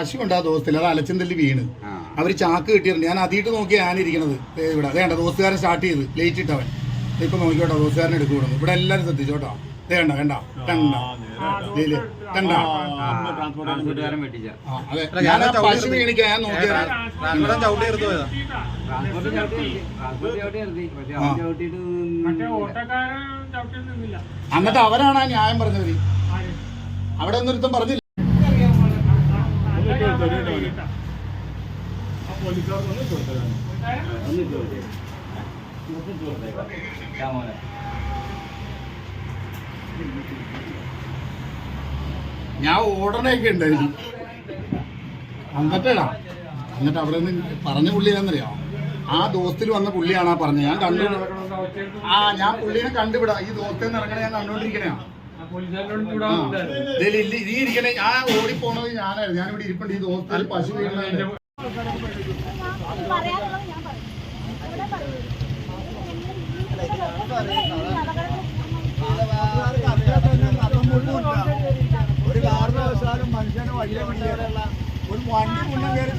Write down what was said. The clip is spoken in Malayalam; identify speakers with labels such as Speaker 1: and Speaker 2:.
Speaker 1: പശു ഉണ്ട് ആ ദോസ്തിൽ അത് അലച്ചന്തല്ലി വീണ്.
Speaker 2: അവർ
Speaker 1: അവർ ചാക്ക് കിട്ടിയിരുന്നു. ഞാൻ അതിട്ട് നോക്കി ഇരിക്കുന്നത് ദേ ഇവിടെ. അതേണ്ട ദോസ്തുകാരൻ സ്റ്റാർട്ട് ചെയ്ത്. ലേറ്റ് ഇട്ടവൻ. ദേ ഇപ്പൊ നോക്കിയോട്ടോ ദോസ്തുകാരൻ എടുക്കൂടുന്നു ഇവിടെ എല്ലാരും ശ്രദ്ധിച്ചോട്ടോ ദേ കണ്ട കണ്ട. കണ്ട. കണ്ട. അതെ. ഞാൻ പശു വീണിക്കാൻ ഞാൻ നോക്കിയത്.
Speaker 3: എടുത്തു
Speaker 1: എന്നിട്ട് അവരാണ് ആ ന്യായം പറഞ്ഞവര് അവിടെ ഒന്നൊരുത്തം പറഞ്ഞില്ല. ഞാൻ ഓടണയൊക്കെ ഉണ്ടായിരുന്നു. എന്നിട്ടാ എന്നിട്ട് അവിടെ നിന്ന് പറഞ്ഞ പുള്ളി എന്നറിയാം ആ ദോസ്തിൽ വന്ന പുള്ളിയാണ് പറഞ്ഞത്. ഞാൻ കണ്ടു ആ ഞാൻ പുള്ളിനെ കണ്ടുവിടാം. ഈ ദോസ്തിൽ നിന്ന് ഇറങ്ങണ ഞാൻ കണ്ടോണ്ടിരിക്കണേ ഇരിക്കണേ. ഞാൻ ഓടിപ്പോണത് ഞാനായിരുന്നു. ഞാനിവിടെ ഇരിപ്പുണ്ട്. ഈ ദോസ്തിൽ പശു വീണതിന്റെ
Speaker 4: പറയാനുള്ളത് ഞാൻ പറയും ഇവിടെ പറയും
Speaker 5: ഒരു കാരണവശാലും മനുഷ്യന് വഴിയെ പിടിക്കാനുള്ള ഒരു വണ്ടി മുന്നേ കയറി